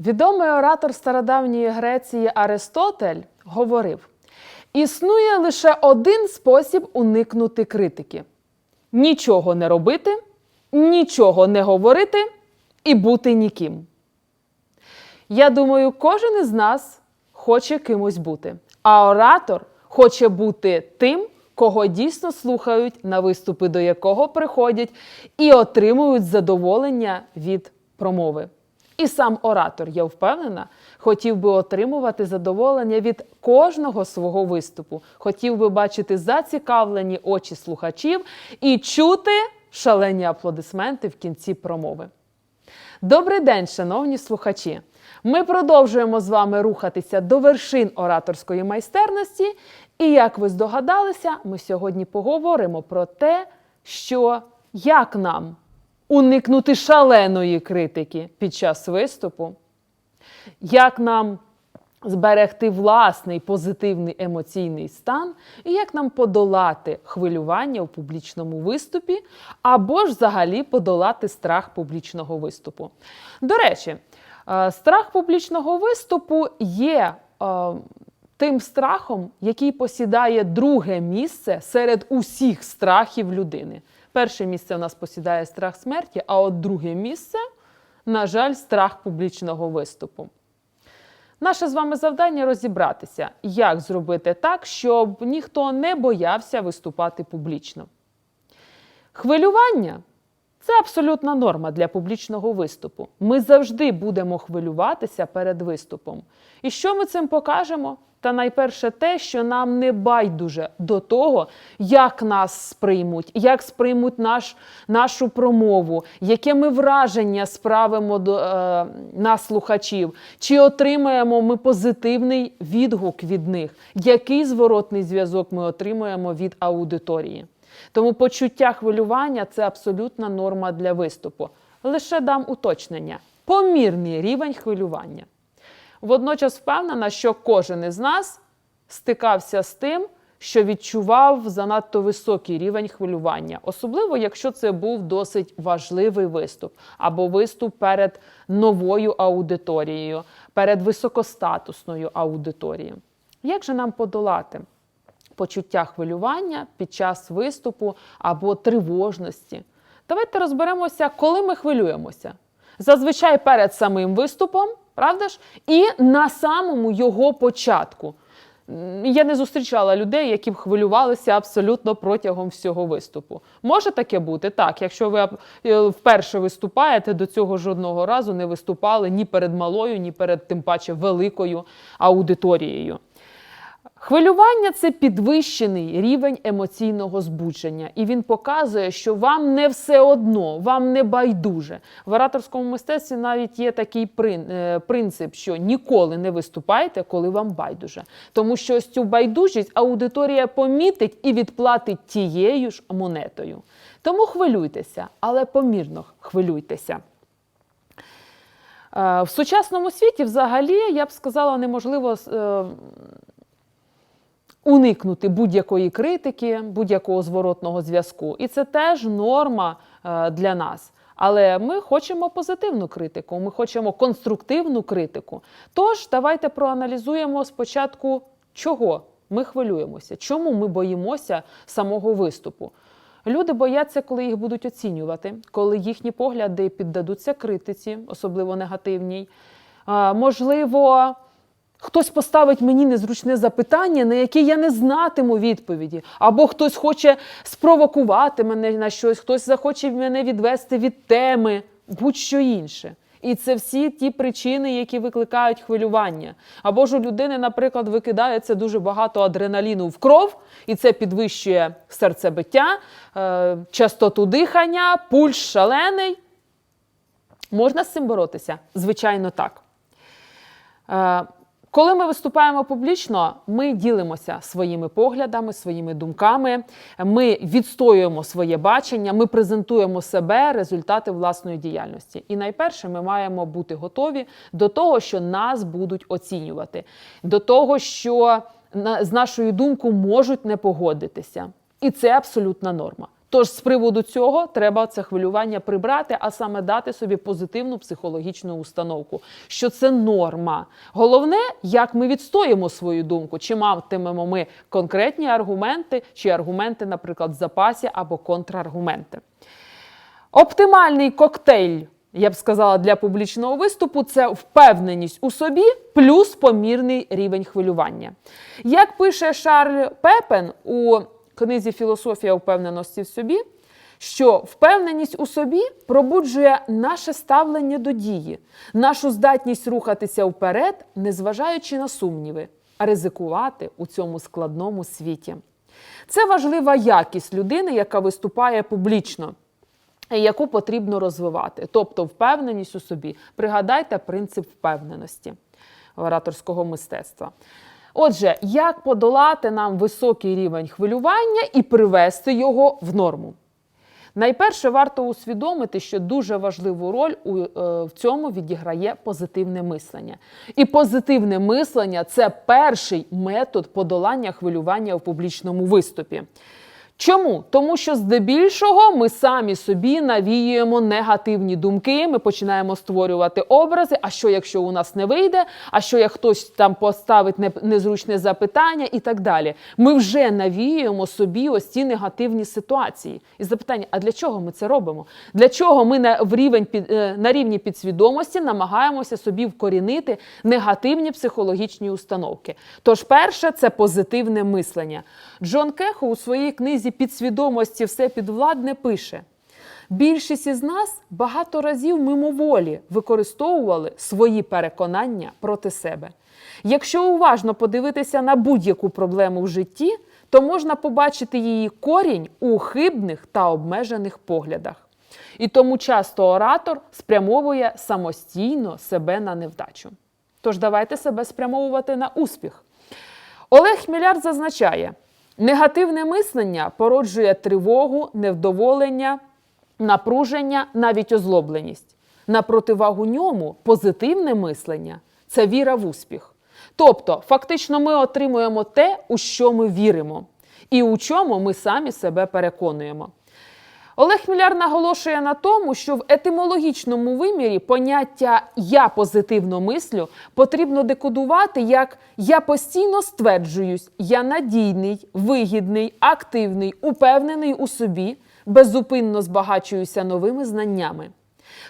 Відомий оратор стародавньої Греції Аристотель говорив: існує лише один спосіб уникнути критики: нічого не робити, нічого не говорити і бути ніким. Я думаю, кожен із нас хоче кимось бути, а оратор хоче бути тим, кого дійсно слухають, на виступи до якого приходять і отримують задоволення від промови. І сам оратор, я впевнена, хотів би отримувати задоволення від кожного свого виступу, хотів би бачити зацікавлені очі слухачів і чути шалені аплодисменти в кінці промови. Добрий день, шановні слухачі! Ми продовжуємо з вами рухатися до вершин ораторської майстерності. І як ви здогадалися, ми сьогодні поговоримо про те, що як нам уникнути шаленої критики під час виступу, як нам зберегти власний позитивний емоційний стан, і як нам подолати хвилювання в публічному виступі, або ж взагалі подолати страх публічного виступу. До речі, е, страх публічного виступу є. е, Тим страхом, який посідає друге місце серед усіх страхів людини. Перше місце у нас посідає страх смерті, а от друге місце, на жаль, страх публічного виступу. Наше з вами завдання розібратися, як зробити так, щоб ніхто не боявся виступати публічно. Хвилювання це абсолютна норма для публічного виступу. Ми завжди будемо хвилюватися перед виступом. І що ми цим покажемо? Та найперше те, що нам не байдуже до того, як нас сприймуть, як сприймуть наш, нашу промову, яке ми враження справимо до, е, на слухачів, чи отримаємо ми позитивний відгук від них, який зворотний зв'язок ми отримуємо від аудиторії. Тому почуття хвилювання це абсолютна норма для виступу. Лише дам уточнення: помірний рівень хвилювання. Водночас впевнена, що кожен із нас стикався з тим, що відчував занадто високий рівень хвилювання, особливо якщо це був досить важливий виступ або виступ перед новою аудиторією, перед високостатусною аудиторією. Як же нам подолати? почуття хвилювання під час виступу або тривожності. Давайте розберемося, коли ми хвилюємося. Зазвичай перед самим виступом, правда ж? І на самому його початку. Я не зустрічала людей, які б хвилювалися абсолютно протягом всього виступу. Може таке бути? Так, якщо ви е, вперше виступаєте, до цього жодного разу не виступали ні перед малою, ні перед тим паче великою аудиторією. Хвилювання це підвищений рівень емоційного збудження, і він показує, що вам не все одно, вам не байдуже. В ораторському мистецтві навіть є такий е, принцип, що ніколи не виступайте, коли вам байдуже. Тому що ось цю байдужість аудиторія помітить і відплатить тією ж монетою. Тому хвилюйтеся, але помірно хвилюйтеся. Е, В сучасному світі, взагалі, я б сказала, неможливо е, уникнути будь-якої критики, будь-якого зворотного зв'язку. І це теж норма е, для нас. Але ми хочемо позитивну критику, ми хочемо конструктивну критику. Тож давайте проаналізуємо спочатку, чого ми хвилюємося, чому ми боїмося самого виступу. Люди бояться, коли їх будуть оцінювати, коли їхні погляди піддадуться критиці, особливо негативній. Можливо, хтось поставить мені незручне запитання, на яке я не знатиму відповіді, або хтось хоче спровокувати мене на щось, хтось захоче мене відвести від теми, будь-що інше. І це всі ті причини, які викликають хвилювання. Або ж у людини, наприклад, викидається дуже багато адреналіну в кров, і це підвищує серцебиття, е, частоту дихання, пульс шалений. Можна з цим боротися? Звичайно, так. Коли ми виступаємо публічно, ми ділимося своїми поглядами, своїми думками, ми відстоюємо своє бачення, ми презентуємо себе, результати власної діяльності. І найперше, ми маємо бути готові до того, що нас будуть оцінювати, до того, що з нашою думкою можуть не погодитися. І це абсолютна норма. Тож з приводу цього треба це хвилювання прибрати, а саме дати собі позитивну психологічну установку, що це норма. Головне, як ми відстоїмо свою думку, чи матимемо ми конкретні аргументи, чи аргументи, наприклад, в запасі або контраргументи. Оптимальний коктейль, я б сказала, для публічного виступу це впевненість у собі плюс помірний рівень хвилювання. Як пише Шарль Пепен у книзі Філософія впевненості в собі, що впевненість у собі пробуджує наше ставлення до дії, нашу здатність рухатися вперед, незважаючи на сумніви, а ризикувати у цьому складному світі. Це важлива якість людини, яка виступає публічно яку потрібно розвивати, тобто впевненість у собі. Пригадайте принцип впевненості ораторського мистецтва. Отже, як подолати нам високий рівень хвилювання і привести його в норму? Найперше варто усвідомити, що дуже важливу роль у, е, в цьому відіграє позитивне мислення. І позитивне мислення це перший метод подолання хвилювання в публічному виступі. Чому? Тому що здебільшого ми самі собі навіюємо негативні думки, ми починаємо створювати образи. А що, якщо у нас не вийде? А що як хтось там поставить незручне запитання і так далі? Ми вже навіюємо собі ось ці негативні ситуації. І запитання: а для чого ми це робимо? Для чого ми на в рівень під е, на рівні підсвідомості намагаємося собі вкорінити негативні психологічні установки? Тож, перше, це позитивне мислення. Джон Кехо у своїй книзі Підсвідомості все підвладне пише. Більшість із нас багато разів мимоволі використовували свої переконання проти себе. Якщо уважно подивитися на будь-яку проблему в житті, то можна побачити її корінь у хибних та обмежених поглядах. І тому часто оратор спрямовує самостійно себе на невдачу. Тож давайте себе спрямовувати на успіх. Олег Хміляр зазначає, негативне мислення породжує тривогу, невдоволення, напруження, навіть озлобленість. На противагу ньому позитивне мислення це віра в успіх. Тобто, фактично, ми отримуємо те, у що ми віримо, і у чому ми самі себе переконуємо. Олег Міляр наголошує на тому, що в етимологічному вимірі поняття я позитивно мислю потрібно декодувати як я постійно стверджуюсь, я надійний, вигідний, активний, упевнений у собі, безупинно збагачуюся новими знаннями.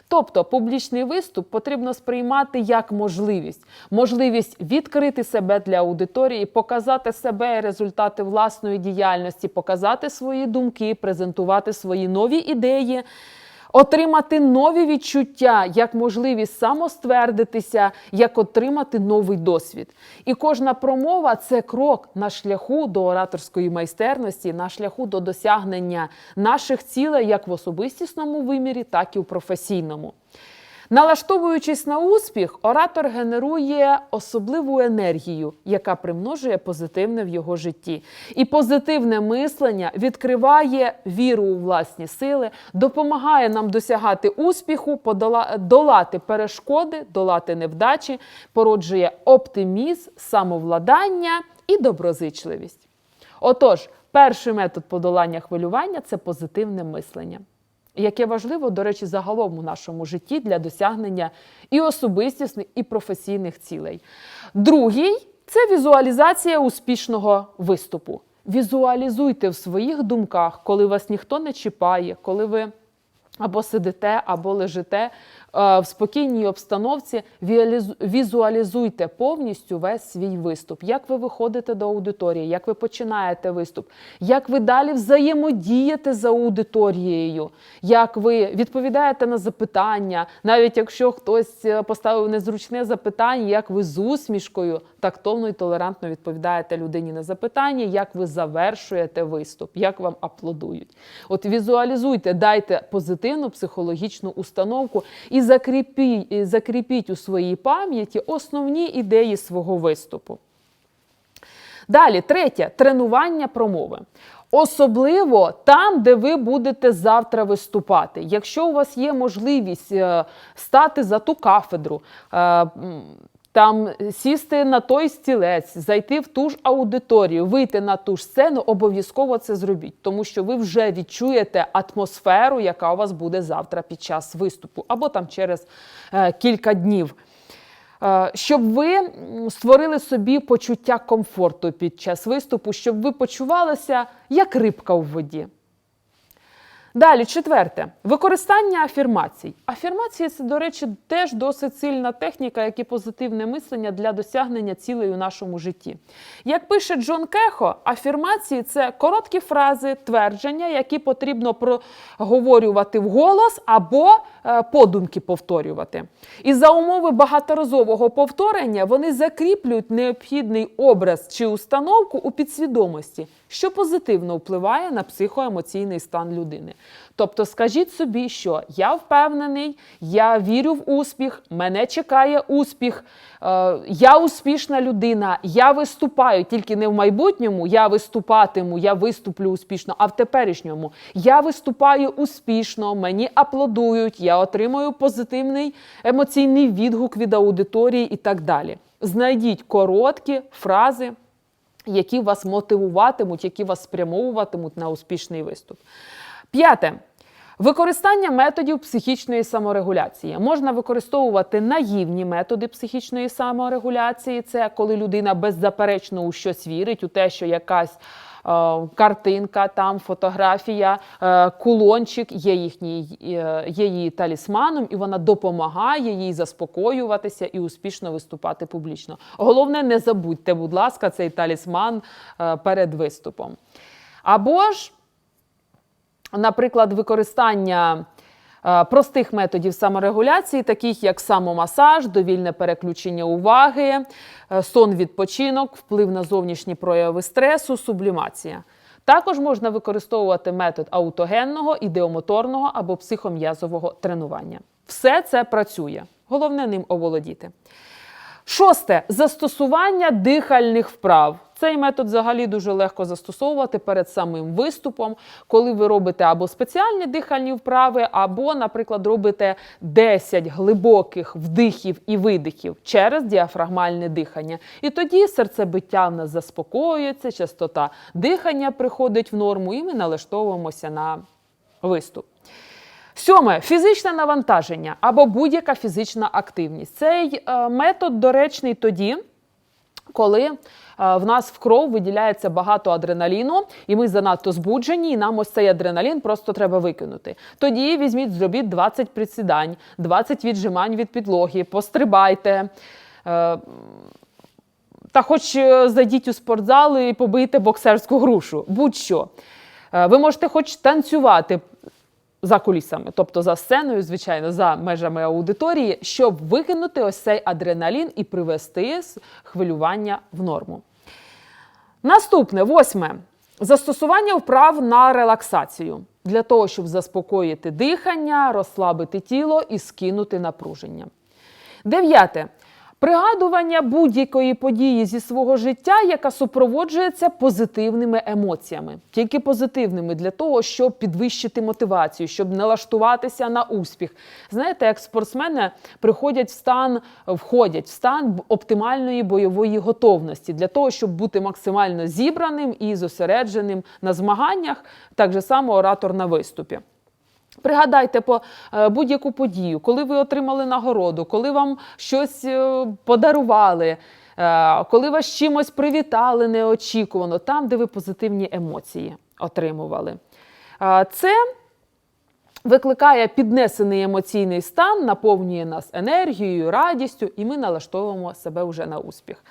Тобто публічний виступ потрібно сприймати як можливість, можливість відкрити себе для аудиторії, показати себе і результати власної діяльності, показати свої думки, презентувати свої нові ідеї. Отримати нові відчуття, як можливість самоствердитися, як отримати новий досвід. І кожна промова це крок на шляху до ораторської майстерності, на шляху до досягнення наших цілей як в особистісному вимірі, так і в професійному. Налаштовуючись на успіх, оратор генерує особливу енергію, яка примножує позитивне в його житті. І позитивне мислення відкриває віру у власні сили, допомагає нам досягати успіху, долати перешкоди, долати невдачі, породжує оптимізм, самовладання і доброзичливість. Отож, перший метод подолання хвилювання це позитивне мислення яке важливо, до речі, загалом у нашому житті для досягнення і особистісних, і професійних цілей. Другий це візуалізація успішного виступу. Візуалізуйте в своїх думках, коли вас ніхто не чіпає, коли ви або сидите, або лежите в спокійній обстановці, візуалізуйте повністю весь свій виступ. Як ви виходите до аудиторії, як ви починаєте виступ, як ви далі взаємодієте з аудиторією, як ви відповідаєте на запитання, навіть якщо хтось е, поставив незручне запитання, як ви з усмішкою тактовно і толерантно відповідаєте людині на запитання, як ви завершуєте виступ, як вам аплодують. От візуалізуйте, дайте позитивну психологічну установку і закріпіть, закріпіть у своїй пам'яті основні ідеї свого виступу. Далі, третє тренування промови. Особливо там, де ви будете завтра виступати. Якщо у вас є можливість е, стати за ту кафедру, е, там сісти на той стілець, зайти в ту ж аудиторію, вийти на ту ж сцену, обов'язково це зробіть, тому що ви вже відчуєте атмосферу, яка у вас буде завтра під час виступу, або там через е, кілька днів. Е, Щоб ви створили собі почуття комфорту під час виступу, щоб ви почувалися як рибка у воді. Далі, четверте, використання афірмацій. Афірмації це, до речі, теж досить сильна техніка, як і позитивне мислення для досягнення цілей у нашому житті. Як пише Джон Кехо, афірмації це короткі фрази, твердження, які потрібно проговорювати вголос або е, подумки повторювати. І за умови багаторазового повторення вони закріплюють необхідний образ чи установку у підсвідомості, що позитивно впливає на психоемоційний стан людини. Тобто, скажіть собі, що я впевнений, я вірю в успіх, мене чекає успіх, е, я успішна людина, я виступаю тільки не в майбутньому, я виступатиму, я виступлю успішно, а в теперішньому я виступаю успішно, мені аплодують, я отримую позитивний емоційний відгук від аудиторії і так далі. Знайдіть короткі фрази які вас мотивуватимуть, які вас спрямовуватимуть на успішний виступ. П'яте. Використання методів психічної саморегуляції. Можна використовувати наївні методи психічної саморегуляції. Це коли людина беззаперечно у щось вірить, у те, що якась картинка, там фотографія, е, кулончик є, їхній, е, є її талісманом, і вона допомагає їй заспокоюватися і успішно виступати публічно. Головне, не забудьте, будь ласка, цей талісман е, перед виступом. Або ж наприклад, використання е, простих методів саморегуляції, таких як самомасаж, довільне переключення уваги, е, сон відпочинок, вплив на зовнішні прояви стресу, сублімація. Також можна використовувати метод аутогенного, ідеомоторного або психом'язового тренування. Все це працює. Головне ним оволодіти. Шосте застосування дихальних вправ. Цей метод взагалі дуже легко застосовувати перед самим виступом, коли ви робите або спеціальні дихальні вправи, або, наприклад, робите 10 глибоких вдихів і видихів через діафрагмальне дихання. І тоді серцебиття в нас заспокоюється, частота дихання приходить в норму, і ми налаштовуємося на виступ. Сьоме фізичне навантаження або будь-яка фізична активність. Цей е, метод доречний тоді, коли е, в нас в кров виділяється багато адреналіну, і ми занадто збуджені, і нам ось цей адреналін просто треба викинути. Тоді візьміть, зробіть 20 присідань, 20 віджимань від підлоги, пострибайте. Е, Та хоч зайдіть у спортзал і побийте боксерську грушу, будь-що. Ви можете хоч танцювати за кулісами, тобто за сценою, звичайно, за межами аудиторії, щоб викинути ось цей адреналін і привести хвилювання в норму. Наступне, восьме. Застосування вправ на релаксацію для того, щоб заспокоїти дихання, розслабити тіло і скинути напруження. Дев'яте. Пригадування будь-якої події зі свого життя, яка супроводжується позитивними емоціями, тільки позитивними для того, щоб підвищити мотивацію, щоб налаштуватися на успіх. Знаєте, як спортсмени приходять в стан, входять в стан оптимальної бойової готовності для того, щоб бути максимально зібраним і зосередженим на змаганнях, так же само оратор на виступі. Пригадайте по е, будь-яку подію, коли ви отримали нагороду, коли вам щось е, подарували, е, коли вас чимось привітали неочікувано, там, де ви позитивні емоції отримували. Це викликає піднесений емоційний стан, наповнює нас енергією, радістю, і ми налаштовуємо себе вже на успіх.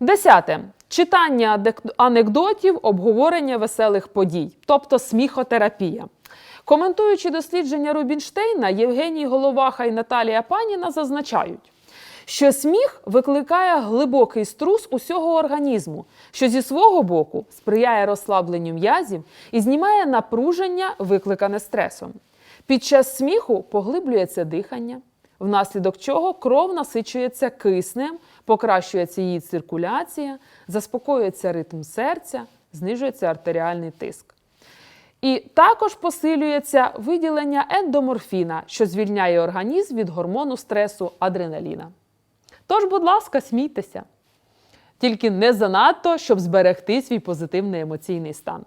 Десяте читання анекдотів, обговорення веселих подій, тобто сміхотерапія. Коментуючи дослідження Рубінштейна, Євгеній Головаха і Наталія Паніна зазначають, що сміх викликає глибокий струс усього організму, що зі свого боку сприяє розслабленню м'язів і знімає напруження, викликане стресом. Під час сміху поглиблюється дихання, внаслідок чого кров насичується киснем, покращується її циркуляція, заспокоюється ритм серця, знижується артеріальний тиск. І також посилюється виділення ендоморфіна, що звільняє організм від гормону стресу адреналіна. Тож, будь ласка, смійтеся. Тільки не занадто, щоб зберегти свій позитивний емоційний стан.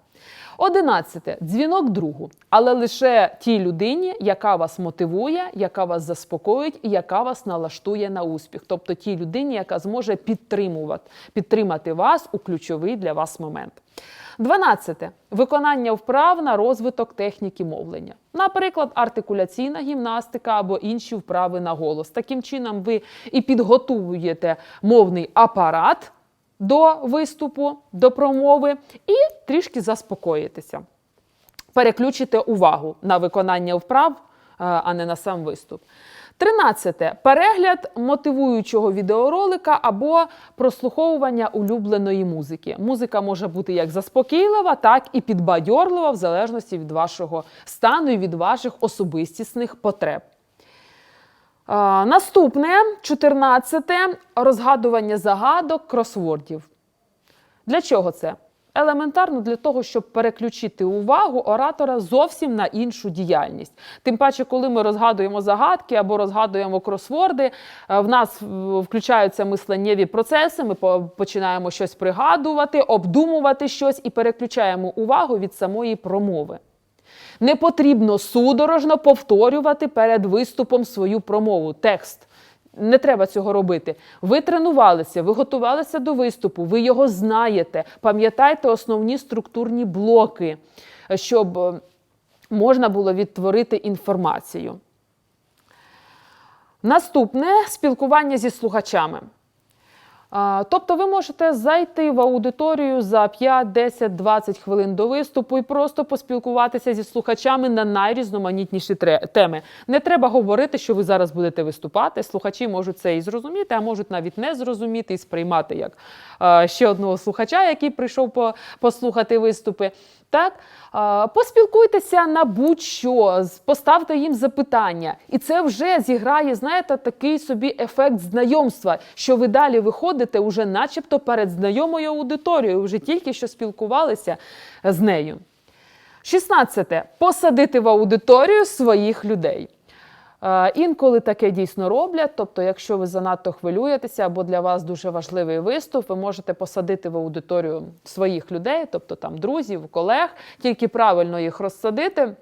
Одинадцяте дзвінок другу, але лише тій людині, яка вас мотивує, яка вас заспокоїть і яка вас налаштує на успіх. Тобто тій людині, яка зможе підтримувати, підтримати вас у ключовий для вас момент. Дванадцяте виконання вправ на розвиток техніки мовлення. Наприклад, артикуляційна гімнастика або інші вправи на голос. Таким чином, ви і підготуєте мовний апарат до виступу, до промови і трішки заспокоїтеся. Переключите увагу на виконання вправ, е, а не на сам виступ. Тринадцяте перегляд мотивуючого відеоролика або прослуховування улюбленої музики. Музика може бути як заспокійлива, так і підбадьорлива, в залежності від вашого стану і від ваших особистісних потреб. Наступне 14. розгадування загадок кросвордів. Для чого це? Елементарно для того, щоб переключити увагу оратора зовсім на іншу діяльність. Тим паче, коли ми розгадуємо загадки або розгадуємо кросворди, е, в нас включаються мисленнєві процеси, ми починаємо щось пригадувати, обдумувати щось і переключаємо увагу від самої промови. Не потрібно судорожно повторювати перед виступом свою промову, текст. Не треба цього робити. Ви тренувалися, ви готувалися до виступу, ви його знаєте. Пам'ятайте основні структурні блоки, щоб е, можна було відтворити інформацію. Наступне спілкування зі слухачами. Тобто ви можете зайти в аудиторію за 5, 10, 20 хвилин до виступу і просто поспілкуватися зі слухачами на найрізноманітніші теми. Не треба говорити, що ви зараз будете виступати. Слухачі можуть це і зрозуміти, а можуть навіть не зрозуміти і сприймати як ще одного слухача, який прийшов послухати виступи. Так, поспілкуйтеся на будь-що, поставте їм запитання, і це вже зіграє, знаєте, такий собі ефект знайомства, що ви далі виходите уже, начебто, перед знайомою аудиторією, вже тільки що спілкувалися з нею. 16. Посадити в аудиторію своїх людей. Е, Інколи таке дійсно роблять. Тобто, якщо ви занадто хвилюєтеся або для вас дуже важливий виступ, ви можете посадити в аудиторію своїх людей, тобто там друзів, колег, тільки правильно їх розсадити.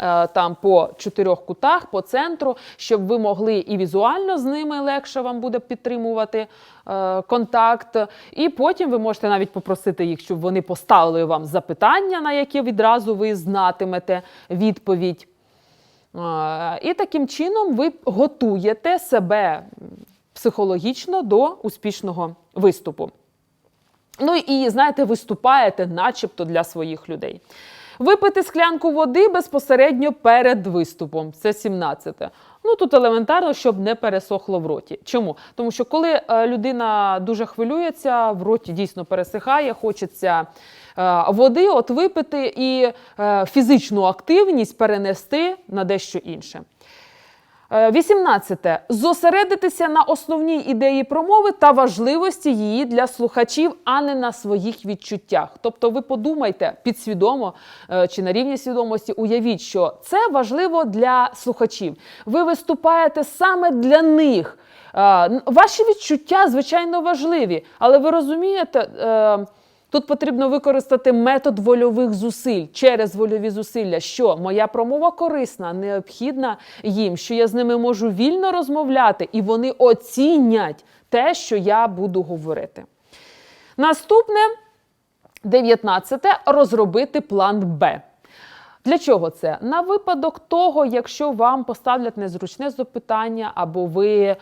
е, Там по чотирьох кутах, по центру, щоб ви могли і візуально з ними легше вам буде підтримувати е, контакт. І потім ви можете навіть попросити їх, щоб вони поставили вам запитання, на які відразу ви знатимете відповідь. І таким чином ви готуєте себе психологічно до успішного виступу. Ну і знаєте, виступаєте, начебто для своїх людей. Випити склянку води безпосередньо перед виступом. Це 17-те. Ну тут елементарно, щоб не пересохло в роті. Чому? Тому що коли е, людина дуже хвилюється, в роті дійсно пересихає, хочеться води, от випити і е, фізичну активність перенести на дещо інше. Е, 18. Зосередитися на основній ідеї промови та важливості її для слухачів, а не на своїх відчуттях. Тобто, ви подумайте підсвідомо е, чи на рівні свідомості, уявіть, що це важливо для слухачів. Ви виступаєте саме для них. Е, Ваші відчуття, звичайно, важливі, але ви розумієте. Тут потрібно використати метод вольових зусиль через вольові зусилля, що моя промова корисна, необхідна їм, що я з ними можу вільно розмовляти, і вони оцінять те, що я буду говорити. Наступне 19. розробити план Б. Для чого це? На випадок того, якщо вам поставлять незручне запитання, або ви е,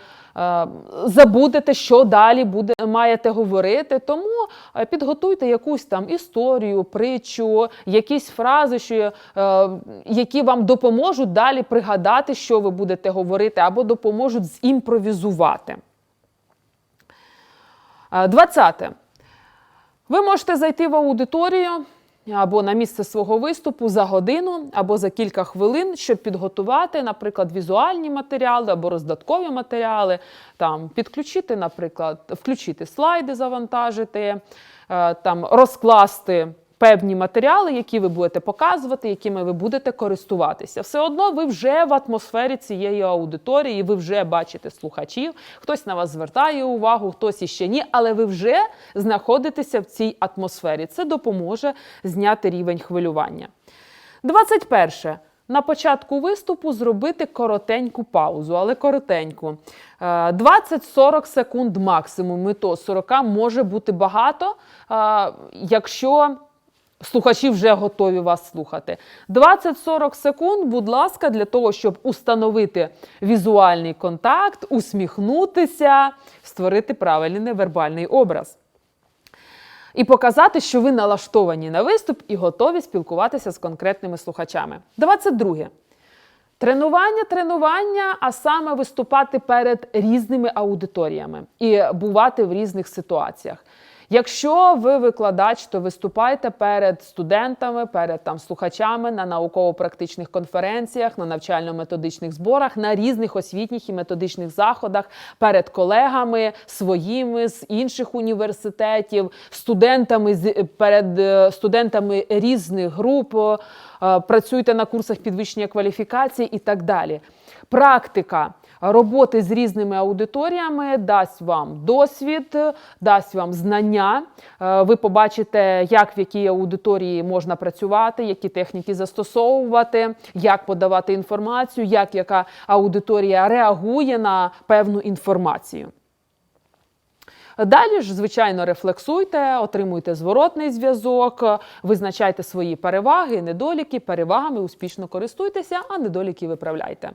забудете, що далі буде, маєте говорити, тому е, підготуйте якусь там історію, притчу, якісь фрази, що, е, які вам допоможуть далі пригадати, що ви будете говорити, або допоможуть зімпровізувати. Е, 20. Ви можете зайти в аудиторію або на місце свого виступу за годину або за кілька хвилин, щоб підготувати, наприклад, візуальні матеріали або роздаткові матеріали, там підключити, наприклад, включити слайди, завантажити, е, там розкласти певні матеріали, які ви будете показувати, якими ви будете користуватися. Все одно ви вже в атмосфері цієї аудиторії, ви вже бачите слухачів, хтось на вас звертає увагу, хтось іще ні, але ви вже знаходитеся в цій атмосфері. Це допоможе зняти рівень хвилювання. 21. На початку виступу зробити коротеньку паузу, але коротеньку. Е, 20-40 секунд максимум. І то 40 може бути багато, е, якщо слухачі вже готові вас слухати. 20-40 секунд, будь ласка, для того, щоб установити візуальний контакт, усміхнутися, створити правильний невербальний образ. І показати, що ви налаштовані на виступ і готові спілкуватися з конкретними слухачами. 22. Тренування, тренування, а саме виступати перед різними аудиторіями і бувати в різних ситуаціях. Якщо ви викладач, то виступайте перед студентами, перед там слухачами на науково-практичних конференціях, на навчально-методичних зборах, на різних освітніх і методичних заходах, перед колегами своїми з інших університетів, студентами перед е, студентами різних груп. е, Працюйте на курсах підвищення кваліфікації і так далі. Практика роботи з різними аудиторіями дасть вам досвід, дасть вам знання. Е, Ви побачите, як в якій аудиторії можна працювати, які техніки застосовувати, як подавати інформацію, як яка аудиторія реагує на певну інформацію. Далі ж, звичайно, рефлексуйте, отримуйте зворотний зв'язок, визначайте свої переваги, недоліки, перевагами успішно користуйтеся, а недоліки виправляйте.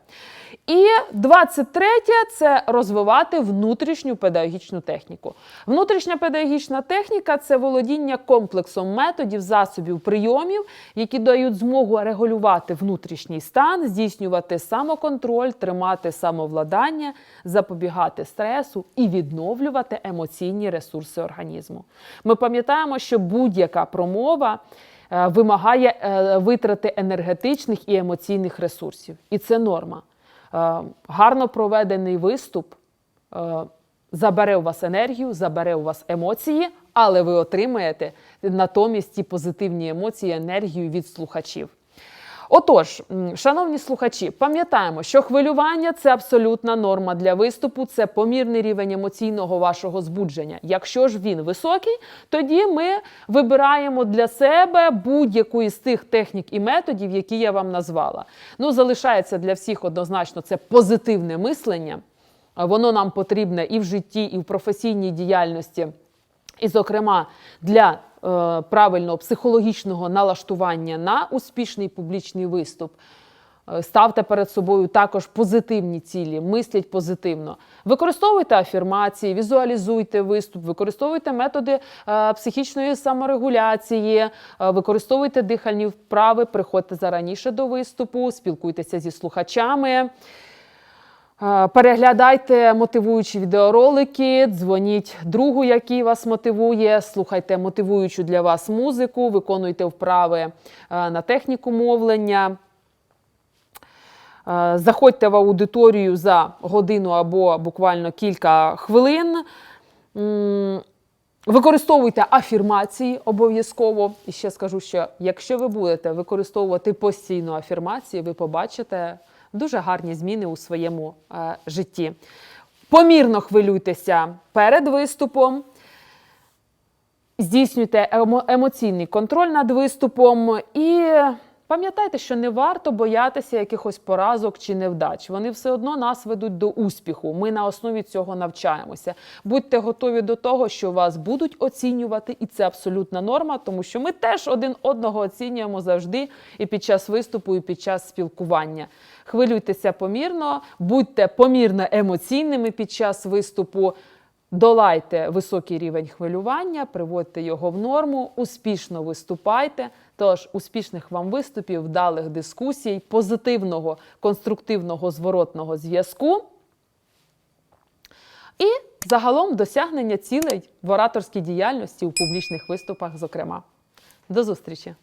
І 23 це розвивати внутрішню педагогічну техніку. Внутрішня педагогічна техніка це володіння комплексом методів, засобів, прийомів, які дають змогу регулювати внутрішній стан, здійснювати самоконтроль, тримати самовладання, запобігати стресу і відновлювати емоційні ресурси організму. Ми пам'ятаємо, що будь-яка промова е, вимагає е, витрати енергетичних і емоційних ресурсів. І це норма. Е, Гарно проведений виступ забере у вас енергію, забере у вас емоції, але ви отримаєте натомість ті позитивні емоції, енергію від слухачів. Отож, шановні слухачі, пам'ятаємо, що хвилювання це абсолютна норма для виступу, це помірний рівень емоційного вашого збудження. Якщо ж він високий, тоді ми вибираємо для себе будь-яку із тих технік і методів, які я вам назвала. Ну, залишається для всіх однозначно це позитивне мислення. Воно нам потрібне і в житті, і в професійній діяльності. І, зокрема, для правильного психологічного налаштування на успішний публічний виступ. Е, Ставте перед собою також позитивні цілі, мисліть позитивно. Використовуйте афірмації, візуалізуйте виступ, використовуйте методи е, психічної саморегуляції, е, використовуйте дихальні вправи, приходьте зараніше до виступу, спілкуйтеся зі слухачами. Е, Переглядайте мотивуючі відеоролики, дзвоніть другу, який вас мотивує, слухайте мотивуючу для вас музику, виконуйте вправи е, на техніку мовлення. Е, Заходьте в аудиторію за годину або буквально кілька хвилин. Використовуйте афірмації обов'язково. І ще скажу, що якщо ви будете використовувати постійно афірмації, ви побачите дуже гарні зміни у своєму е, житті. Помірно хвилюйтеся перед виступом. Здійснюйте емо- емоційний контроль над виступом і пам'ятайте, що не варто боятися якихось поразок чи невдач. Вони все одно нас ведуть до успіху. Ми на основі цього навчаємося. Будьте готові до того, що вас будуть оцінювати, і це абсолютна норма, тому що ми теж один одного оцінюємо завжди і під час виступу, і під час спілкування. Хвилюйтеся помірно, будьте помірно емоційними під час виступу. Долайте високий рівень хвилювання, приводьте його в норму, успішно виступайте. Тож успішних вам виступів, вдалих дискусій, позитивного, конструктивного зворотного зв'язку. І загалом досягнення цілей в ораторській діяльності у публічних виступах, зокрема. До зустрічі!